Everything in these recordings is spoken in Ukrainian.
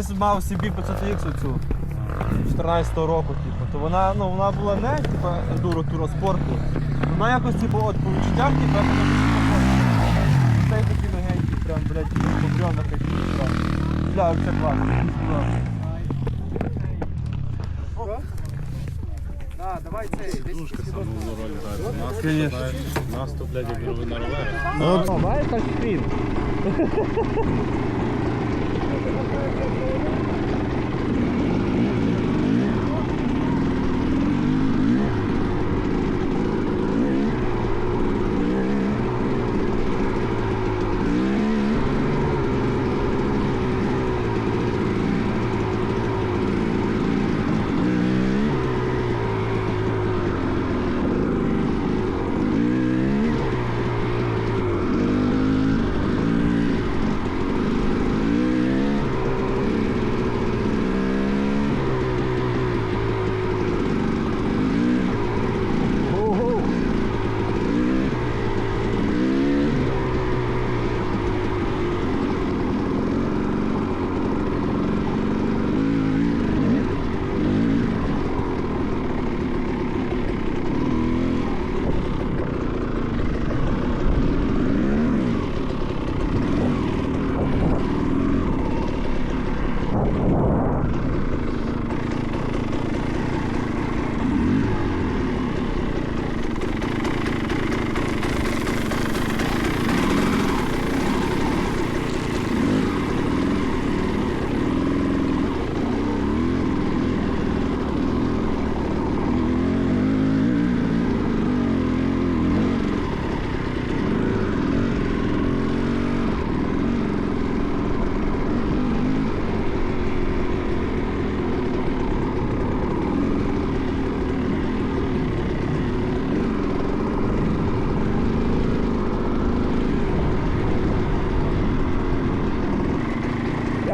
Ну, я колись мав CB 500X цю 14 року, типу, то вона, ну, вона була не типу, ендуро туро спорту. Вона якось типу, от, по відчуттях, типу, як вона похожа. Цей такий легенький, прям, блядь, побрьонок такий. прям. Бля, це класно. Да, давай цей. десь Душка роль грає. Нас, нас то, блядь, як на. Ну, бачиш, так скрін. Thank you.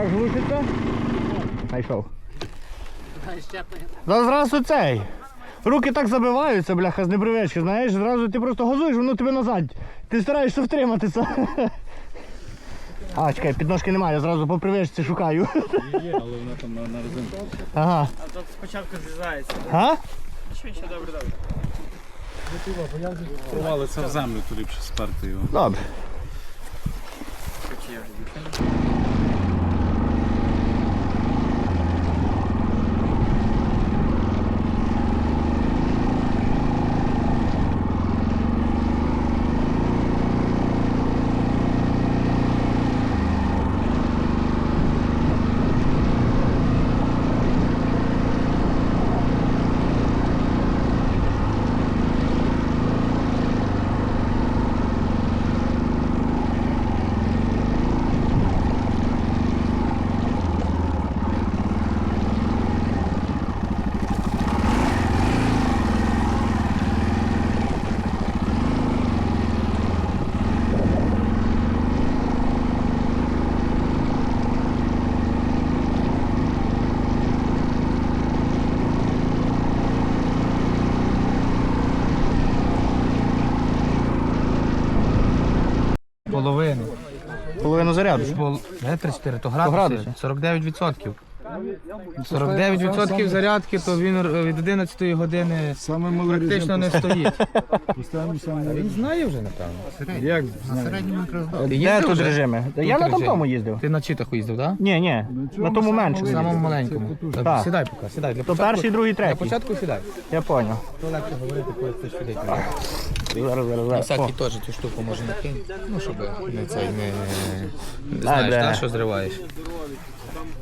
Як глушиться? Знайшов. Зразу цей. Руки так забиваються, бляха, з непривички, знаєш, зразу ти просто газуєш, воно тебе назад. Ти стараєшся втриматися. А, чекай, підножки немає, я зразу по привичці шукаю. Є, але вона там на, на резинку. Ага. А тут спочатку зрізається. А? Нічого, нічого, добре, добре. Провалиться в землю, то ліпше сперти його. Добре. 34, то градуси. 49 відсотків. 49 зарядки, то він від 11 години практично не стоїть. Він знає вже, напевно. Як На середньому Де тут режими? Я на тому їздив. Ти на читах їздив, так? Ні, ні, на тому меншому. Самому маленькому. Так. Сідай поки, сідай. Для То перший, другий, третій. початку сідай. Я поняв. То легше говорити, коли хтось сидить. На всякий теж цю штуку може накинути. Ну, щоб не цей не. Знаєш, так, що зриваєш.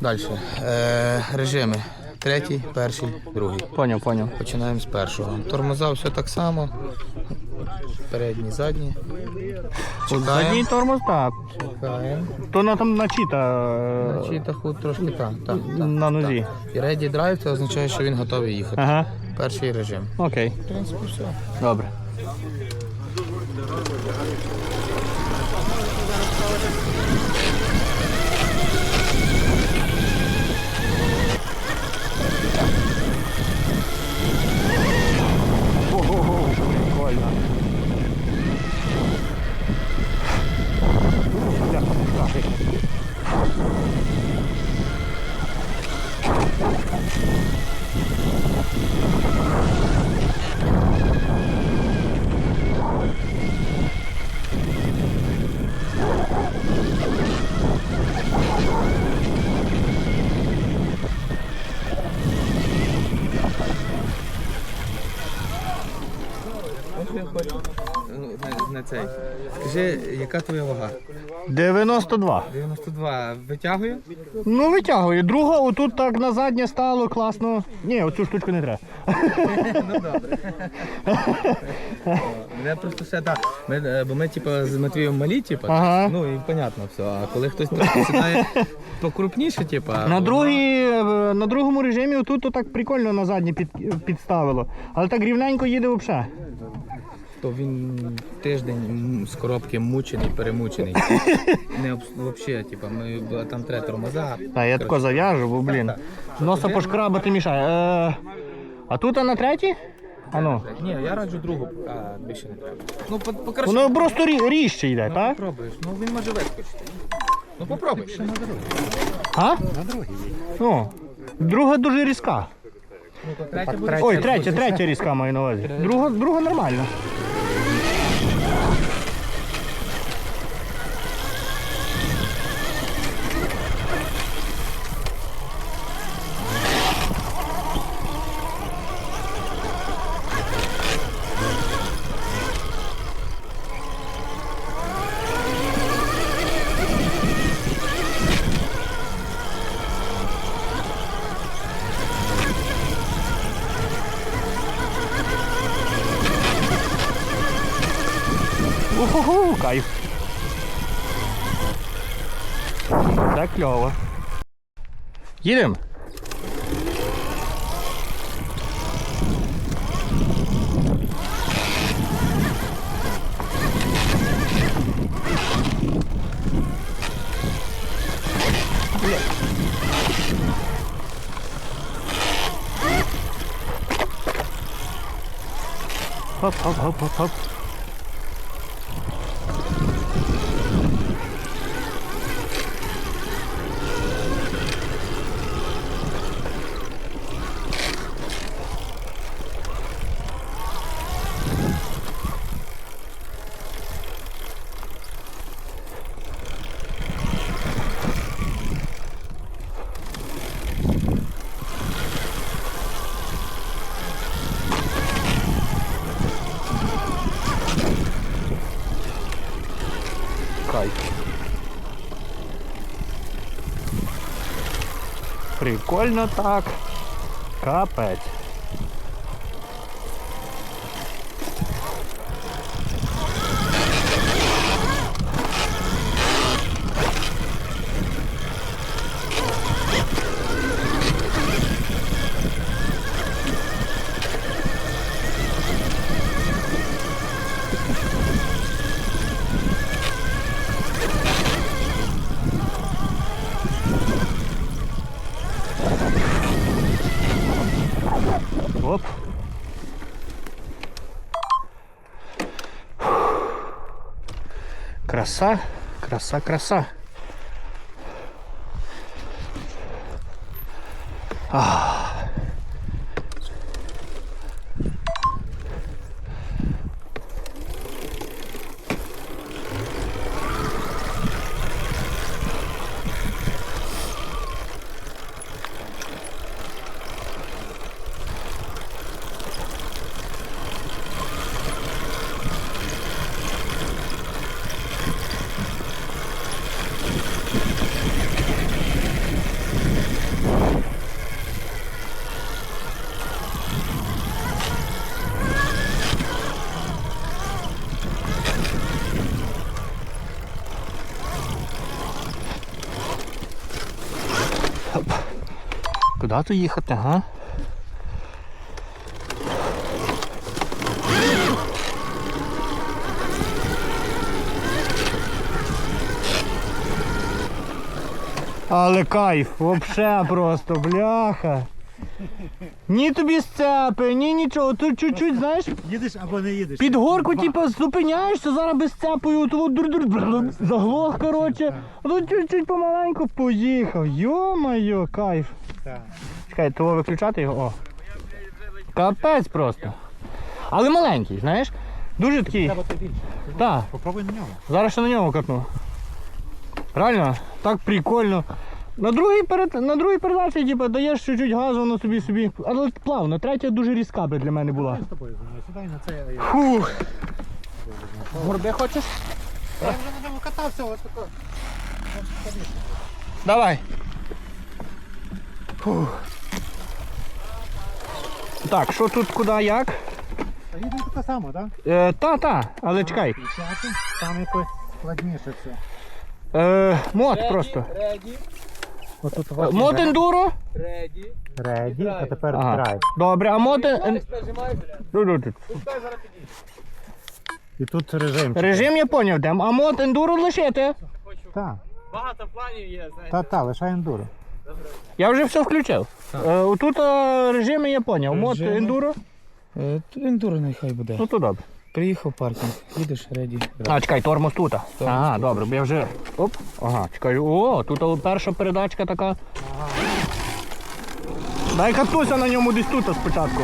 Далі. Е, режими. Третій, перший, другий. Поняв, поняв. Починаємо з першого. Тормоза все так само. Передні, задні. Задній Чекаємо. тормоз, так. Чекаємо. То на там на чіта. е, Чи трошки так. так, так На нозі. так. І ready drive це означає, що він готовий їхати. Ага. Перший режим. Окей. В принципі, все. Добре. Цей. Скажи, яка твоя вага? 92. 92. Витягує? Ну, витягує. Друга, отут так на заднє стало, класно. Ні, оцю штучку не треба. Ну добре. Мене просто все так. Ми, е, бо ми, типу, з Матвієм малі, типу, Ага. ну і понятно все. А коли хтось трохи сідає покрупніше, типу. На, другій, е, на другому режимі отут то так прикольно на заднє під, підставило. Але так рівненько їде взагалі. То він тиждень з коробки мучений, перемучений. Не взагалі, типу, ми там треба тормоза. Та я тако зав'яжу, бо блін. Носа пошкрабати мішає. Е, а тут а на третій? А ну. Ні, я раджу другу, а більше не треба. Ну, по- покраще. Воно просто рі, ріжче йде, Ну, так? попробуєш. Ну він може вискочити. Ну попробуй. А? На другій. Ну, друга дуже різка. Ну, то третя буде. Ой, третя, третя різка маю на увазі. Друга, друга нормальна. кайф. Так кльово. Їдемо. Хоп, хоп, хоп, хоп, хоп. Прикольно так. Капець. Краса, краса, краса. Куди тут їхати, га? Але кайф, вообще просто, бляха. Ні тобі сцепи, ні нічого. Тут чуть-чуть, знаєш, Їдеш або не їдеш. під горку, типу, зупиняєшся, зараз без цепою, то дур-дур, заглох, коротше. А тут чуть-чуть помаленьку поїхав. Йо-моє, кайф. Так. Чекай, того виключати його. О. Капець просто. Але маленький, знаєш? Дуже такий. Треба більше. Так, Попробуй на ньому. зараз ще на ньому катну. Реально, так прикольно. На другій, перед, на другій передачі, типу, даєш чуть-чуть газу, воно собі собі. Але плавно, третя дуже різка би для мене була. З тобою. Сідай на це. Фух. Горби хочеш? Я вже на ньому катався, ось тако. Давай. Фух. Так, що тут, куди, як? А їдемо таке само, так? Е, та, та, але чекай. Там якось складніше все. Е, мод просто. Отут Е, Мод ендуро? Реді, а тепер Ага. драйв. Добре, а мод... ен- Ду-ду-ду. І тут режим. Режим я поняв, де. А мод ендуро лишити? Так, Багато планів є, знаєте. та, та, лише ендуро. Я вже все включив. Е, Тут е, режими я поняв. Мод Режими. ендуро, Е, ендуро нехай буде. ну то добре. Приїхав паркінг, їдеш реді. А, чекай, тормоз тут. Ага, добре, бо я вже. Оп, ага, чекай. О, тут перша передачка така. Дай катуся на ньому десь тут спочатку.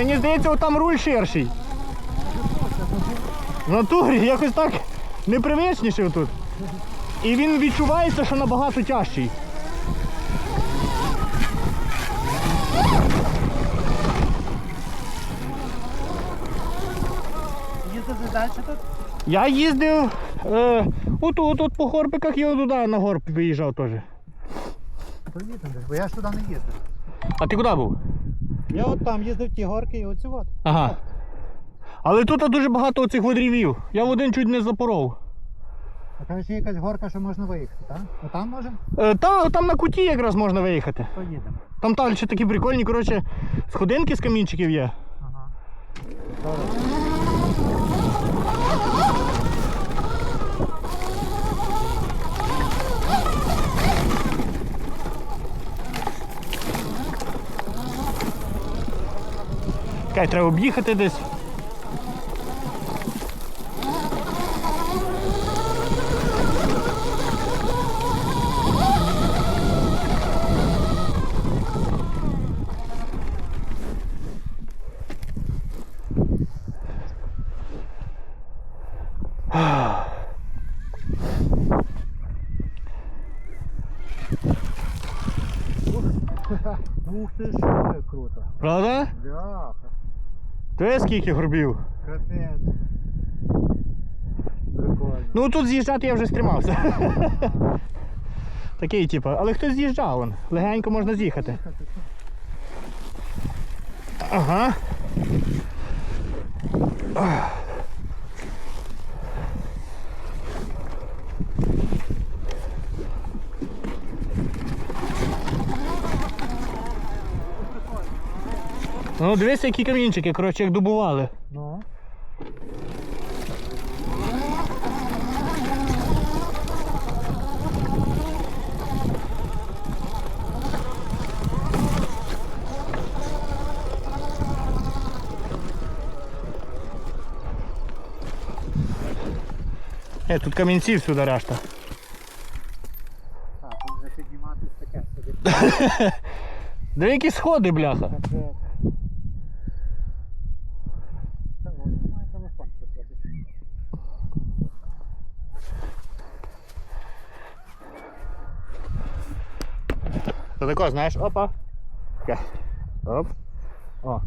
Мені здається, там руль ширший. В натурі якось так непривичніше тут. І він відчувається, що набагато тяжчий. Їздити далі тут? Я їздив е, отут, от по горбиках і туди на горб виїжджав теж. Десь, бо я ж туди не їздив. А ти куди був? Я от там їздив ті горки і оцю от. Ага. Але тут дуже багато оцих водрівів. Я в один чуть не запоров. А там ще якась горка, що можна виїхати, так? Отам там можемо? Е, та, там на куті якраз можна виїхати. Поїдемо. Там там ще такі прикольні, коротше, сходинки з камінчиків є. Ага. Чекай, треба об'їхати десь. Ух ти що, круто. Правда? Бляха, Ти скільки горбів? капець. Прикольно. Ну тут з'їжджати я вже стримався. Такий, типу, але хтось з'їжджав, вон. легенько можна з'їхати. Ага. Ну, дивися, які камінчики, коротше, як добували. Ну. Е, тут камінці всюди решта. Так, тут вже підніматись таке собі. Диви, які сходи, бляха. Та тако, знаєш, опа. Таке. Оп. О.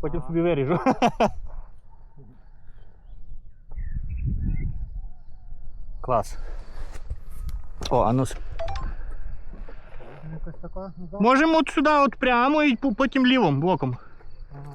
Потім собі виріжу. Клас. О, а ну. с- Якось тако назад. Можемо от сюди, от прямо і по- потім лівом боком. Ага.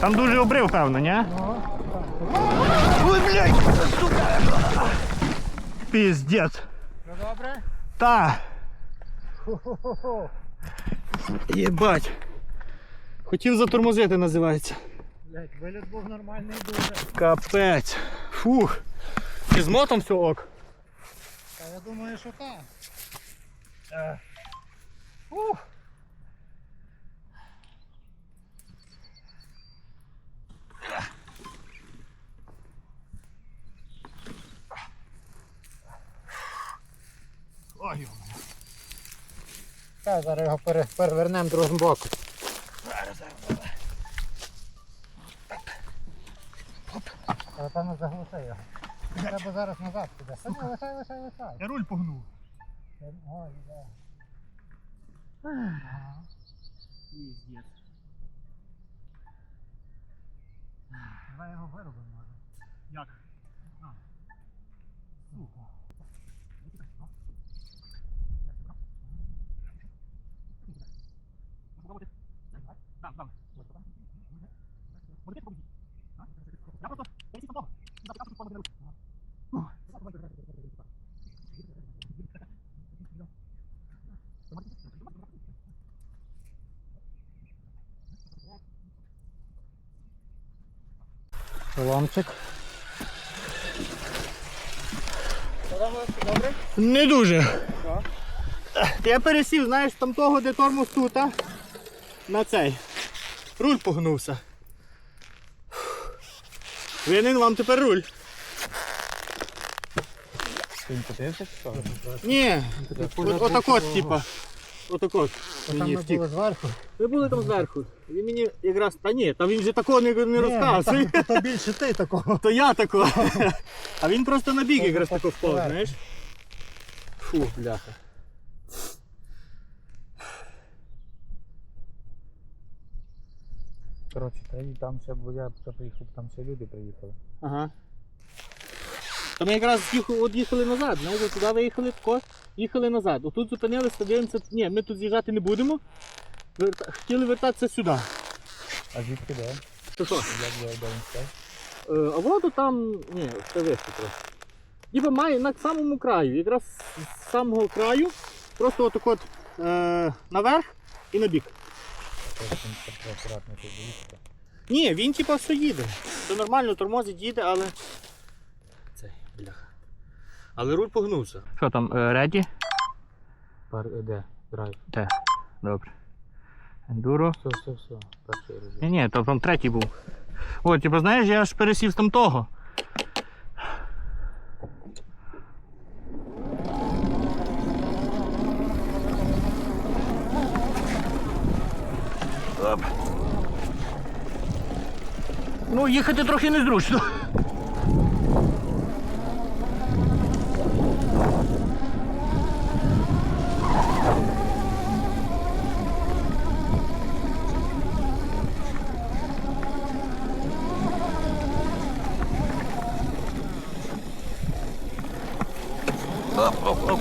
Там дуже обрив, певно, ні? Ой, блядь, сука! Піздець. Все добре? Та. Єбать. Хотів затормозити, називається. Блять, виліт був нормальний дуже. Капець. Фух. Чи з мотом все ок? Та я думаю, що так. Фух. Ой, Так, зараз його пере, перевернемо другим боком. Але там заглуши його. Треба зараз назад туди. Та ні, лишай, лишай, лишай. я руль погнув. Ой, да. Давай його виробимо, може. Як? Ломчик. Не дуже. Я пересів, знаєш, там того, де тормоз тут, а? на цей. Руль погнувся. Винен вам тепер руль. Він потився чи що? Ні, от, отак от, типа. От. Там Мені ми втік. були зверху. Ви були там зверху. Він мені якраз. Та ні, та він же такого не, не розказує. Ні, то більше ти такого. То я такого. А він просто на бік якраз тако впав, знаєш? Фу, бляха. Коротше, та й там ще, бо я приїхав, там ще люди приїхали. Ага. Та ми якраз їх, от їхали назад, от туди виїхали тако, їхали назад. Отут зупинилися, дивимося, ні, ми тут з'їжджати не будемо. Верта- Хотіли вертатися сюди. А звідки де? Що що? Як де став? Е, а воду там. Ні, це вище трохи. Ніби має на самому краю, якраз з самого краю, просто отак от е, наверх і на бік. Акуратно тут доїхав. Ні, він типа все їде. Все нормально, тормозить, їде, але. Але руль погнувся. Що там, реді? Е, де? Драйв. Де? Добре. Ендуро. Все, все, все. Перший. Ні, ні, то там третій був. О, типу, знаєш, я ж пересів з там того. Ну, їхати трохи незручно. Hop hop hop.